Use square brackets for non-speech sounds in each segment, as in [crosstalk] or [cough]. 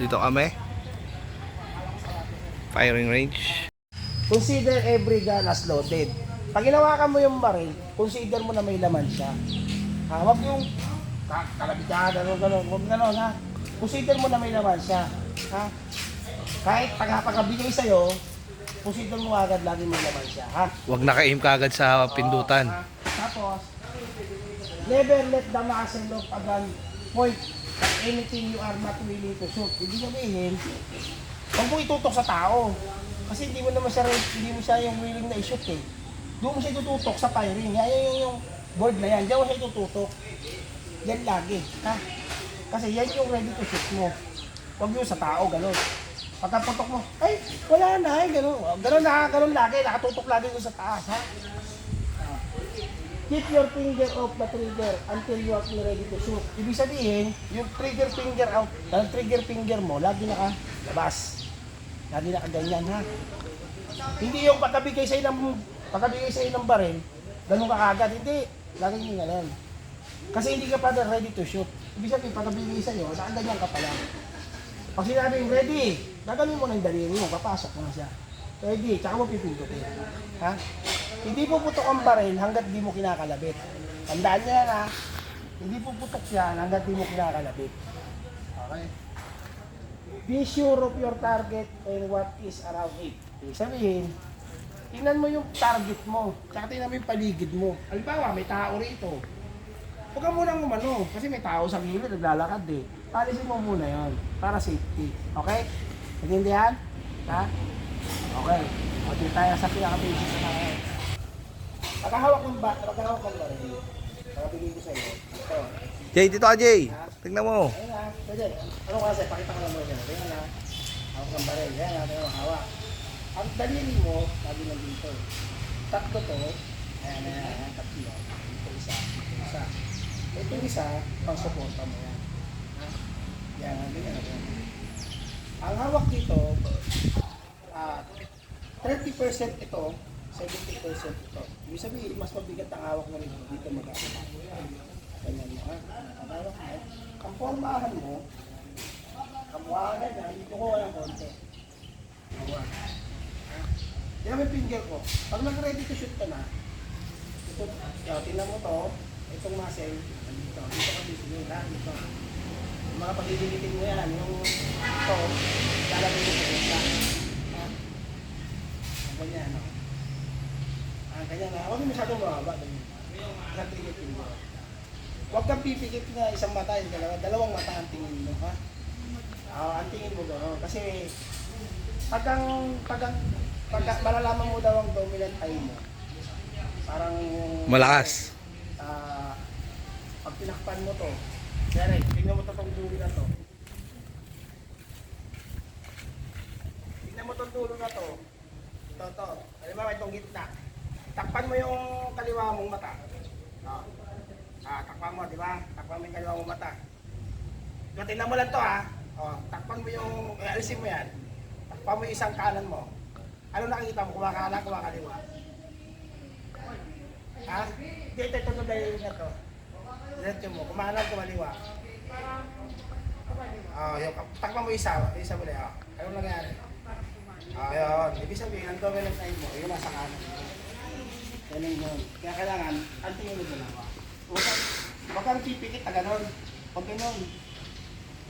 Dito kami. Firing range. Consider every gun as loaded. Pag hinawakan mo yung baril, consider mo na may laman siya. Ha, wag yung ka- kalabit ka, gano'n, wag gano'n, ha. Consider mo na may laman siya. Ha? Kahit pag pagkabigay sa'yo, consider mo agad lagi may laman siya, ha? Huwag naka-aim kagad sa pindutan. Ha? Tapos, never let the muzzle of a gun point anything you are not willing to shoot. Ibig sabihin, huwag mo itutok sa tao. Kasi hindi mo naman siya, hindi mo siya yung willing na i-shoot eh. Doon mo siya itututok sa firing. Yan yung, yung board na yan. Diyan mo siya itututok. Yan lagi. Ha? Kasi yan yung ready to shoot mo. Huwag yung sa tao, gano'n. Pagkaputok mo, ay, wala na, ay, gano'n. Gano'n na, gano'n lagi. Nakatutok lagi ko sa taas, ha? Keep your finger off the trigger until you are ready to shoot. Ibig sabihin, yung trigger finger out, ang trigger finger mo, lagi nakalabas. Lagi nakaganyan ha. Hindi yung pagkabigay sa'yo ng, pagkabigay sa'yo ng baril, ganun ka kagad. Hindi, lagi yung ganun. Kasi hindi ka pa ready to shoot. Ibig sabihin, pagkabigay sa'yo, nakaganyan ka pa lang. Pag sinabing ready, gagawin mo ng daliri mo, papasok mo na siya. Ready, tsaka mo pipindutin. Ha? Hindi puputok ang baril hanggat di mo kinakalabit. Tandaan niyo yan ha. Hindi puputok yan hanggat di mo kinakalabit. Okay? Be sure of your target and what is around it. Ibig sabihin, tingnan mo yung target mo, tsaka tingnan mo yung paligid mo. Halimbawa, may tao rito. Huwag ka munang umano, kasi may tao sa gilid, naglalakad eh. Palisin mo muna yon para safety. Okay? Nagindihan? Ha? Okay. O, di tayo sa pinaka-basis na ngayon. Pagkahawak ng bat, pagkahawak ng baril, pagkabigay ko sa iyo, ito. Jay, dito ka Jay. Tingnan mo. Ayun na, pwede. Ano kasi, pakita ko lang mo yan. Ayun na, hawak ng baril. Yan na, tingnan mo, hawak. Ang daliri mo, lagi lang dito. Tatlo to, ayan, ayan, ayan, tatlo. Ito isa, ito isa. Ito isa, pang suporta mo yan. Yan, ganyan na. Ang hawak dito, ah 30% ito, 70% ito. Ibig sabihin, mas mabigat ang hawak mo rin dito mag-aama. Ganyan mo, ha? Ang hawak mo, ang formahan mo, kamuha na dito ko walang konti. Ha? Yan ang finger ko. Pag nag-ready to shoot ka na, ito, tingnan mo to, itong muscle, dito, dito ka dito, ha? Dito. Yung mga pagigilitin mo yan, yung ito, lalagay mo sa? Ang ganyan, no? Ah, ganyan na. Huwag mo masyadong ganyan. Isang trigger finger. Huwag kang pipikit na isang mata, yung dalawa, dalawang mata ang tingin mo, ha? Ah, ang tingin mo doon. Kasi, pag ang, pag ang, pag ang- malalaman mo daw ang dominant eye mo, parang yung, Malakas. ah, pag tinakpan mo to, Derek, tingnan mo to tong dulo na to. Tingnan mo tong dulo na to. Ito, to. Halimbawa, itong gitna. Takpan mo yung kaliwa mong mata. No? Ah, takpan mo, di ba? Takpan mo yung kaliwa mong mata. So, tingnan mo lang to, ha? Oh, takpan mo yung, eh, alisin mo yan. Takpan mo yung isang kanan mo. Ano nakikita mo? Kumakanan, kumakaliwa. Ha? Dito, ito, ito, ito, ito. Diretso mo, kumanan, kumaliwa. Ah, yung takpan mo isa, isa mo na. Ano nangyari? Ah, yun. Ibig sabihin, ang dominant eye mo, yun nasa kanan. Yan yung yun. Kaya kailangan, ang tingin mo dalawa. Huwag kang, huwag kang pipikit na ganun. Huwag ganun.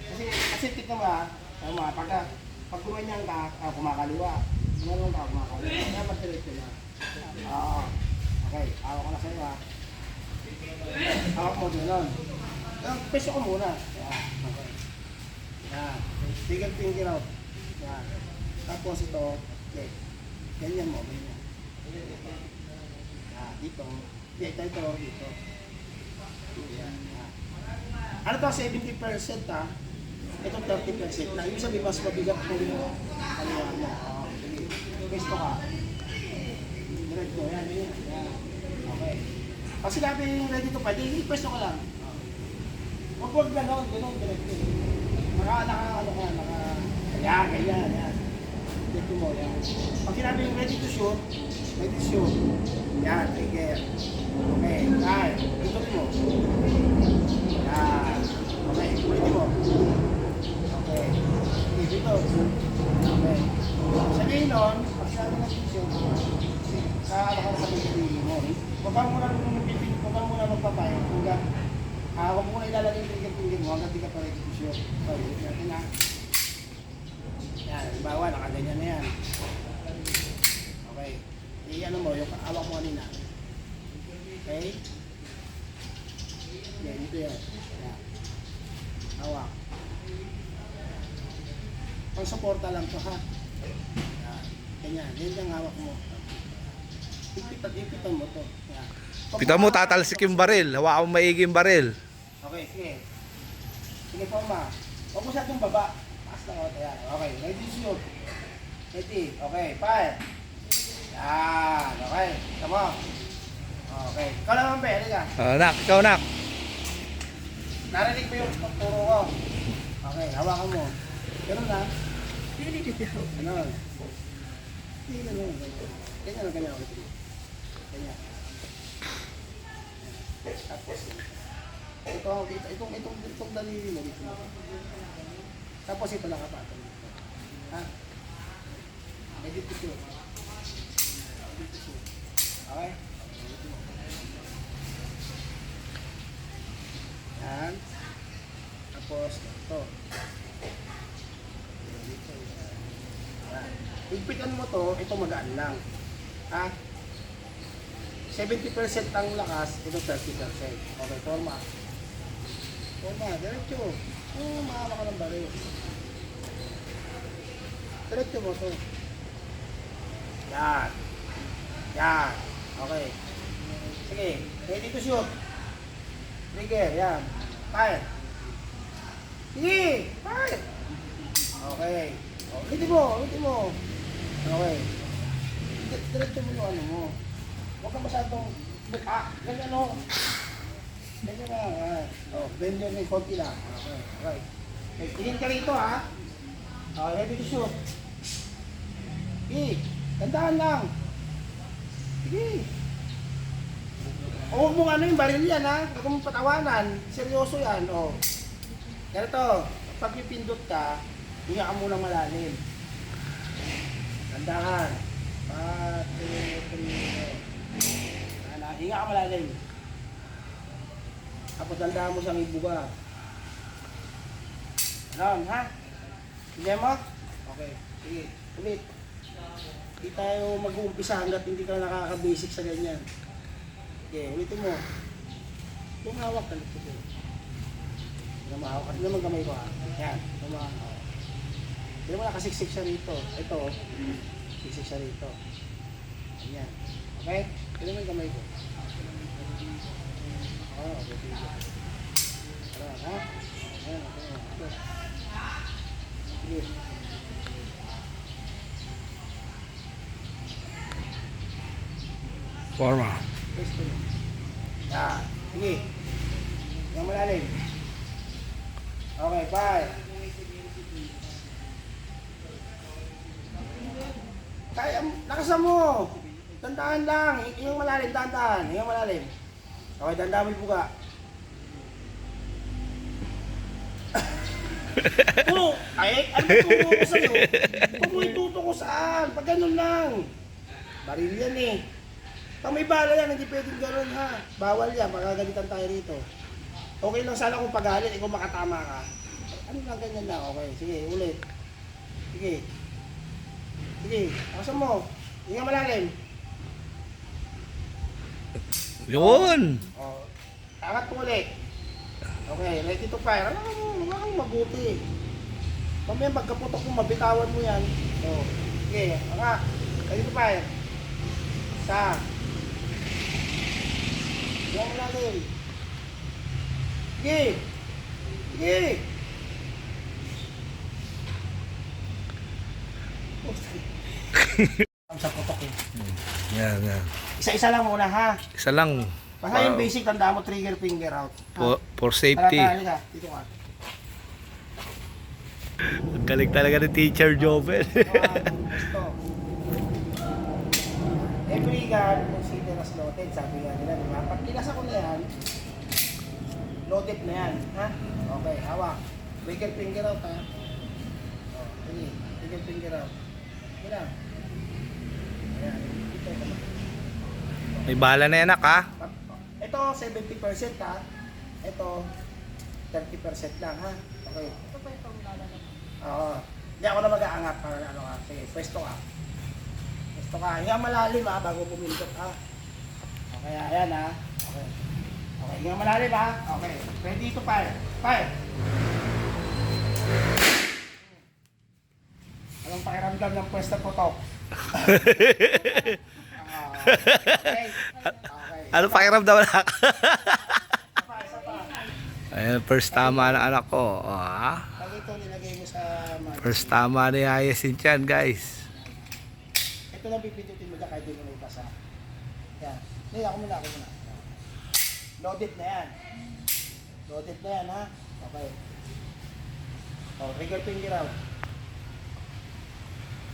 Kasi, kasi tignan mo ha, ano mo pagka, pag gumanyan ka, ah, kumakaliwa. Ganun ka, kumakaliwa. Kaya magdiretso na. Oo. Okay, hawak ko na sa'yo ha. Hawak mo ganun. Ah, Peso ko muna. Yan. Yan. Bigel finger out. Yan. Tapos ito, okay. Ganyan mo, ganyan. Ah, dito. Dito, ito, dito. Yan. yan. Ano to, 70% ha? Ito 30% na. Ibig sabihin, mas mabigat po yung mo. Oh, sige. Pesto ka. Diretso, yan, yan. yan. Okay. Pag sinabi yung ready to fight, hindi pwesto ka lang. Huwag huwag gano'n, gano'n, diretso. Naka, naka, ano ka, naka, yan, ganyan, yan dito mo, yan. Pag sinabi yung ready to shoot, ready to shoot, yan, take care. Okay, ay, dito mo. Yan, okay, ready mo. Okay, okay dito. Okay. Sabihin nun, pag sinabi ng ready to shoot, kaano ka sa pipili mo. Huwag kang muna nung pipili, huwag kang muna magpapayo. Huwag kang, ah, huwag muna ilalagay yung pinigil-pinigil mo hanggang di ka pa ready to shoot. So, natin ha. Yan, halimbawa, nakaganyan na yan. Okay. I-ano mo, yung awak mo kanina. Okay? Yan, ito yan. Yan. Hawak. Pang-suporta lang to ha. Yan. Ganyan. Yan yung hawak mo. Ipitan, ipitan mo to. Yan. Pag- Pita mo, tatalsik yung baril. Hawakan mo maigi yung baril. Okay, sige. Sige po ma. Huwag mo sa itong baba. Taas lang ako. Yan. Okay, ready shoot. Ready. Okay, fire. Yan. Okay. Tama. Okay. Ikaw naman, Be. Halika. Ah, nak, ikaw nak. Narinig mo yung pagturo ko. Okay, hawakan mo. Ganun na. Ganun. Hindi ganun. Ganyan lang, ganyan. ulit. Ganyan. Tapos, ito, ito, itong, itong, itong daliri mo dito. Tapos ito lang kapatid. Ha? Edit siya. Edit siya. Okay? Yan. Tapos, ito. Higpitan mo to, ito magaan lang. Ha? 70% ang lakas, ito 30%. Okay, forma. Forma, diretso. Oh, maawa ka ng baril. Diretso mo to. Yan. Yan. Okay. Sige, ready to shoot. Trigger, yan. Fire. Sige, fire. Okay. Oh, ulitin mo, ulitin mo. Okay. Di- Diretso mo yung ano mo. Huwag ka masyadong buka. Ganyan o. Ganyan na. ah. Oh, bend yun ng konti lang. Okay. Okay. Okay, ka rito ha. Okay, ready to shoot. Sige. Tandaan lang. Sige. O huwag mong ano yung baril yan ha. Huwag mong patawanan. Seryoso yan. O. Ganito. Pag pipindot ka, hinga ka muna malalim. Tandaan. One, two, three, four. Ano, hinga ka malalim. Tapos tandaan mo siyang ibuga. Ano, ha? Hindi mo? Okay. Sige. Ulit. Hindi tayo mag-uumpisa hanggat hindi ka nakaka-basic sa ganyan. Okay, ulitin mo. Tumawak ka nito. Tumawak ka. naman kamay ko ha. Yan. Tumawak. Hindi mo nakasiksik siya rito. Ito. Siksik siya rito. Ayan. Okay? Mo yung kamay ko. Forma. Yan. Sige. Yang malalim. Okay, bye. Kaya, lakasan mo. Tandaan lang. Yung malalim, tandaan. Yung malalim. Okay, mo yung buka. Puro, ay, ano turo ko sa'yo? Mo ituto ko saan. Pag ganun lang. Baril yan eh. Pag may bala yan, hindi pwedeng gano'n ha. Bawal yan, makagalitan tayo rito. Okay lang sana kung pagalit, ikaw makatama ka. Ano lang ganyan lang, okay. Sige, ulit. Sige. Sige, akasan mo. Hinga malalim. Yun. Oh, angat mo ulit. Okay, ready to fire. Ano mo, wala kang mabuti. Mamaya magkaputok mo, mabitawan mo yan. Oh, sige, angat. Ready to fire. Isa. Yan mo natin. Sige. Sige. putok [laughs] eh. Yan, yan. Isa-isa lang muna ha. Isa lang. Basta yung basic, tanda mo trigger finger out. Ha? For, for safety. tara, halika. Dito ka. Ang galing talaga ni Teacher Jovel. Ito. Every gun consider as loaded, sabi nga nila, di ba? Pag kinasa ko na yan, loaded na yan, ha? Okay, hawak. Trigger finger out, ha? Oh, sige, trigger finger out. Sige lang. teka lang. May bala na yan, anak, ha? Ito, 70% ha. Ito, 30% lang ha. Okay. Ito pa itong lalagay. Oo. Hindi ako na mag-aangat para ano ka. Sige, pwesto ka. Pwesto ka. Hinga malalim ha, bago pumindot ha. Okay, ayan ha. Okay. Okay, hinga malalim ha. Okay. Ready to fire. Fire. Anong pakiramdam ng pwesto? Ah, okay. Okay. [laughs] Ano pakiramdam, pa. [laughs] Ayan, first tama ng anak ko. Mag- First tama ni Ayasin yan, guys. Ito lang pipindutin mo dyan kahit di mo na ipasa. Yan. Hindi, ako muna, ako muna. Loaded na yan. Loaded na yan, ha? Okay. Oh, trigger finger out.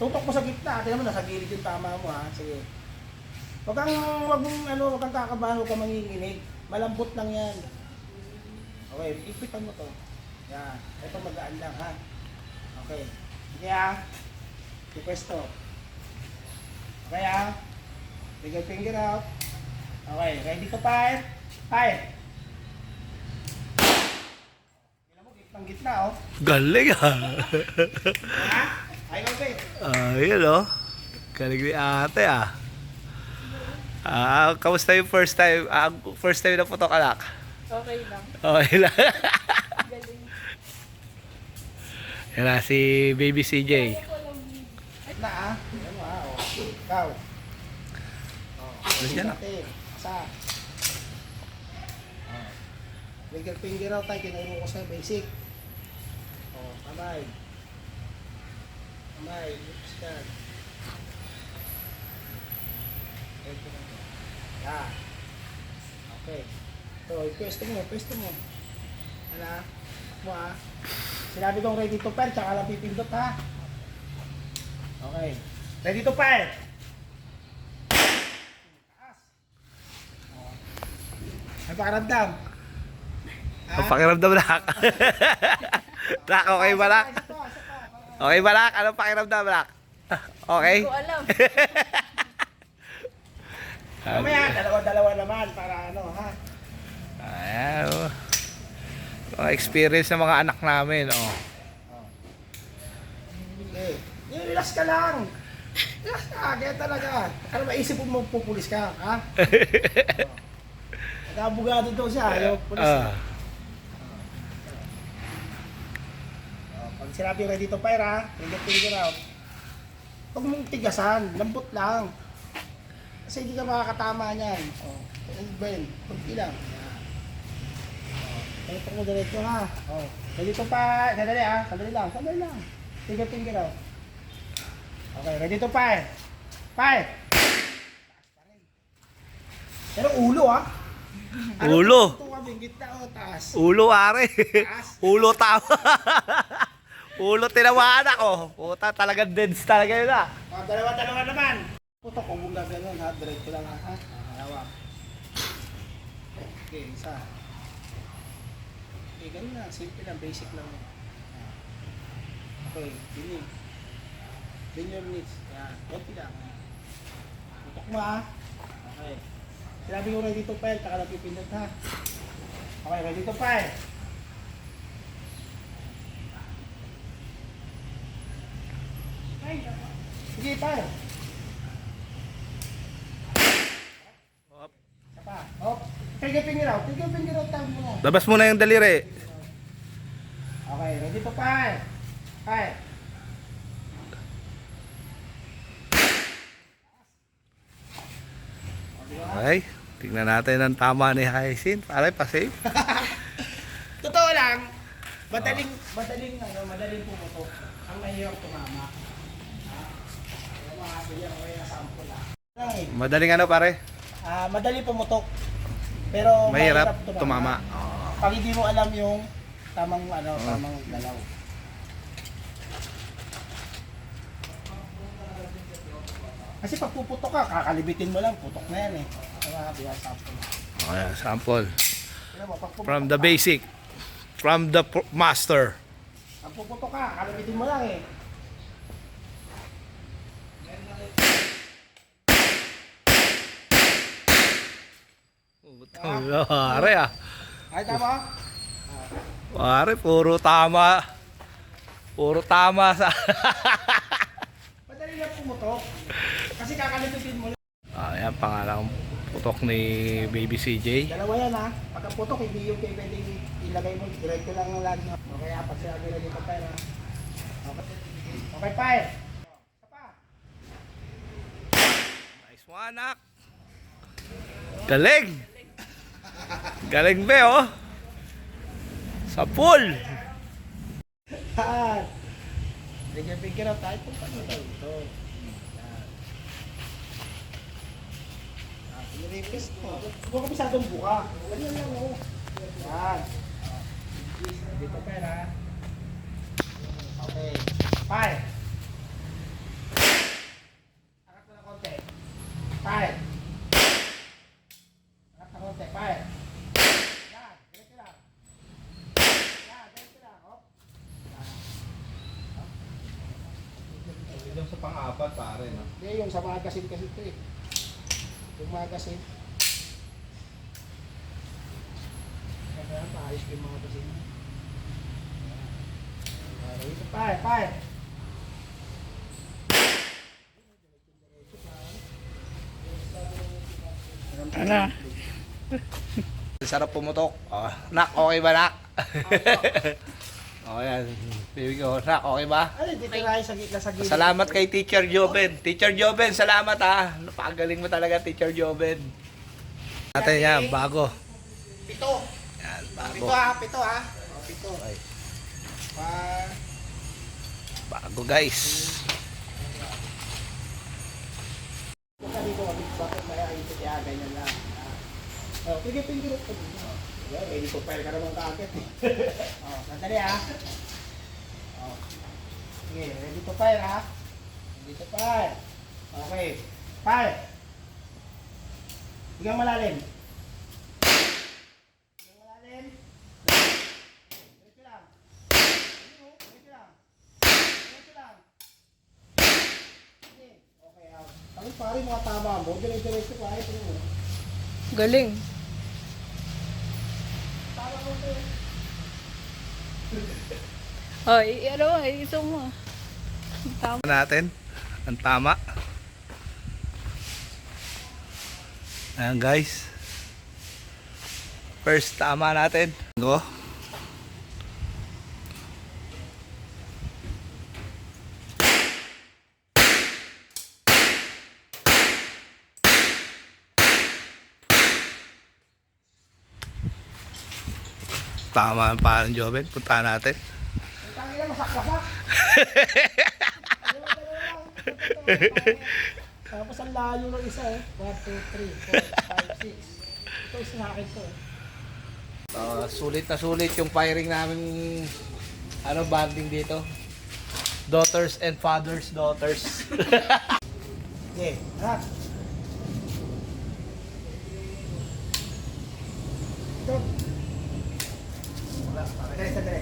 Tutok mo sa gitna. Tingnan mo, nasa gilid yung tama mo, ha? Sige. Huwag kang, huwag mong, ano, huwag kang kakabahan, huwag kang manginginig. Malambot lang yan. Okay, ipitan mo to. Yan. Ito magaan lang, ha? Okay. Sige, ha? Ipwesto. Okay ah. Trigger finger out. Okay, ready? Fire. Tingnan mo, gitnang gitna oh. Galing, ha? Ha? Ay, okay. Ah, yun, oh. Galing ni ate, ah. Ah, kamusta yung first time? Ah, first time na putok, anak? Okay lang. Okay lang. Galing. Yan na, si baby CJ. Gitna ah. Ah. Oh. Ikaw. Oh. Ano yan, ah? Asa. Oh. Trigger finger out tayo. Kinuro ko sa basic. Oh, kamay. Kamay. Lips ka. Ito na to. Yeah. Okay. So, pwesto mo, pwesto mo. Ano ah? Mo ah. Sinabi kong ready to pair, tsaka lang pipindot ha. Okay. Ready to fire. Taas. Oh. Ay pakiramdam. Ah, Ang pakiramdam, nak. nak, [laughs] okay ba, pa. Okay ba, nak? Anong pakiramdam, nak? Okay? Hindi ko alam. [laughs] Mamaya, dalawa-dalawa naman para ano ha. Ayan, oh. Mga experience ng mga anak namin, oh. Okay. Eh, relax ka lang. Relax ka, kaya talaga. Ano maisip mo pupulis ka, ha? [laughs] Nag-abogado daw siya, ayaw pulis. Ah. Oh, pag sinabi ready to fire ha, trigger finger out. Huwag mong tigasan, lambot lang. Kasi hindi ka makakatama niyan. Oh, ano ba yun? Kunti lang. Yan. Oh, mo diretso ha. Oh, ready to fire. Sandali ha, sandali lang, sandali lang. Trigger finger out. Okay, ready to fire. Fire! Pero ulo [laughs] ha. Ulo. Ito kami, gitna o taas. Ulo, are. Taas. [laughs] Ulo tama. [laughs] Ulo tinamaan ako. Puta, talagang dense talaga yun, ah. Oh, dalawa-dalawa naman. Puto ko mong gaganon ha, diretso lang ha. Ah, hawak. Okay, isa. Okay, ganun lang. Simple lang, basic lang. Ah. Okay, dinig. Bend your knees. Yan, konti lang. Putok mo ha. Okay. Sinabi ko ready to file, taka lang pipindot ha. Okay, ready to file. Sige, file. Isa pa. Oh, trigger finger out. Trigger finger out tayo muna. Labas mo na yung daliri. Okay, ready to fire. Fire. Okay. Tingnan natin ang tama ni Hyacinth. Pare, pa-save. [laughs] Totoo lang, madaling, madaling, ano, madaling pumutok. Ang mahirap tumama. Ha? Kaya mga bigyan ko yung sample eh. Madaling ano, pare? Ah, madali pumutok. Pero Mahirap mahirap, tumama. Pag hindi mo alam yung tamang ano, tamang galaw. Kasi pag puputok ka, kakalibitin mo lang, putok na yan eh. Kaya bigyan sample. Okay, sample. From the basic. From the master. Pag puputok ka, kakalibitin mo lang eh. Utang, pare ah. Ay, tama? Pare, puro tama. Puro tama sa... [laughs] Madali lang pumutok. Kasi kakalimutin mo. ah, yan, pangalang putok ni Baby CJ. Dalawa yan ha. Pagka putok, hindi yung pwede ilagay mo. Diretso lang ang lagi. Okay, apat sila nilagay pa tayo ha. Okay, okay pa. Nice one, nak. Galing! Galing be, oh. Sa pool. Yan. Bigyan bigyan ng tayo kung paano tayo ito. Yan. Piniripis mo. Huwag ka masyadong buka. Ganyan lang oh. Yan. Dito pera. Okay. Five. Angat mo na konti. Five. Angat na konti. Five. Yan. Diretso lang. Yan. Diretso lang. Oh. Pang-apat pare, no? Hindi, yung sa magazine kasi ito eh. Yung magazine. Kaya maayos ko yung magazine. Okay, ito pa, pa. Ano? Sarap pumutok. Oh, nak, okay ba, nak? [laughs] oh, yan. Baby ko, nak, okay ba? Ay, dito tayo sa gitna sa gilid. Salamat kay Teacher Joven. Teacher Joven, salamat ha. Napakagaling mo talaga, Teacher Joven. Natin yan, bago. Pito. Yan, Pito bago. ha, pito ha. Oh, pito. Okay. One, Bago, guys. Huwag ka dito, bakit may ayos kaya ganyan lang. Pigi pigi rin pag Yeah, ready to fire ka naman kaagad eh. [laughs] oh, sandali ah. Oh. Sige, ready to fire ah. Ready to fire. Okay. Fire. Bigyan malalim. Bigyan malalim. Diretso lang. Diretso lang. Diretso lang. Sige. Okay. Ang pare mga tama mo, dire-diretso pa ito mo. Galing. Tama mo ito. Oh, ano, iso mo. Tama. natin. Ang tama. Ayan guys. First tama natin. Go. Tama ang parang Joven. Punta natin. Ang tangin lang, masak-masak. Tapos ang layo ng isa eh. 1, 2, 3, 4, 5, 6. Ito isa sa akin to eh. Uh, sulit na sulit yung firing namin ano banding dito. Daughters and fathers, daughters. [laughs] Okay, ha? Ito. Wala, sandali, sandali.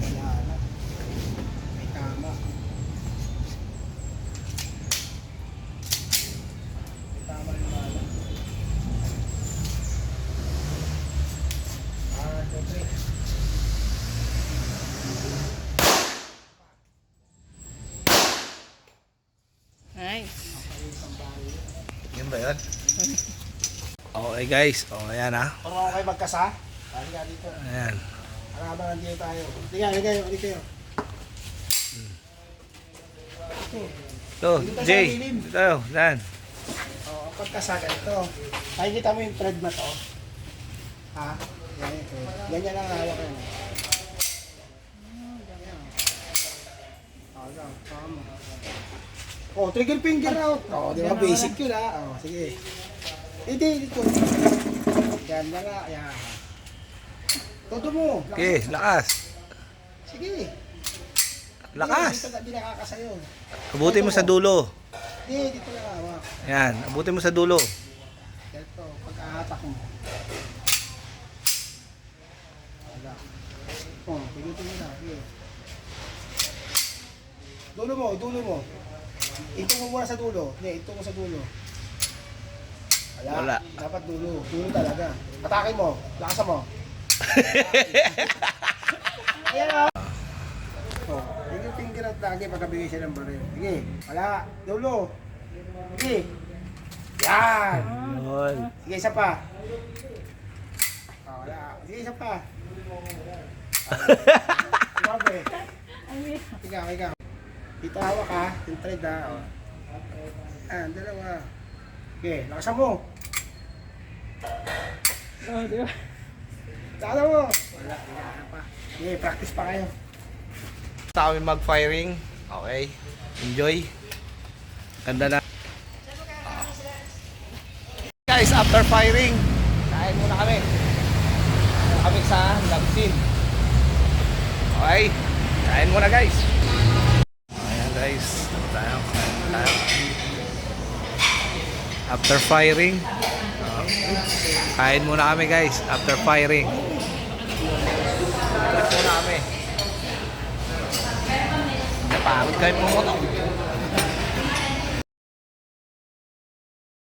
Wala na. May tama. May tama yung bala. Ah, two, three. Nice. Yun ba yun? Okay guys, o oh, ayan ha. Kung ako kayo magkasa, bali ka dito. Ayan. Para nandito tayo. Sige, hindi kayo, hindi kayo. Ito. Jay, dito tayo, saan? Oo, ang pagkasa ganito. Nakikita mo yung thread na to? Ha? Yan, ito. Ganyan lang hawak yun. Oh. Oh, trigger finger out. Oh, di ba basic yun ha? Oh, sige. Hindi, dito. Yan na nga, yan. Todo mo. lakas. Okay, lakas. Sige. Lakas. Dito, dito, di nakakasayo. Abutin mo sa dulo. Hindi, dito lang hawak. Ayan, abutin mo sa dulo. Ganito, pag-ahatak mo. Wala. Oh, pinutin mo na. Dulo mo, dulo mo. Ito mo muna sa dulo. Hindi, ito mo sa dulo. Wala. Wala. Dapat dulo. Dulo talaga. Atake mo. Lakasan mo. [laughs] Ayan o. Oh, yung finger out lagi pagkabigay siya ng baril. Sige, wala. Dulo. Sige. Yan. Yun. Sige, isa pa. Oh, wala. Sige, isa pa. Grabe. Ikaw, ikaw. Dito hawak ha. Yung thread ha. Oh. Ah, dalawa. Okay, lakasan mo. Oh, di ba? Lakasan mo. Wala, wala pa. Okay, practice pa kayo. Sa amin mag-firing. Okay. Enjoy. Ganda na. Guys, after firing, kain muna kami. Muna kami sa scene. Okay. Kain muna guys. Ayan guys. Tayo. After firing. oh, Kain muna kami guys. After firing. Kain muna kami. Napagod kayo pumunta.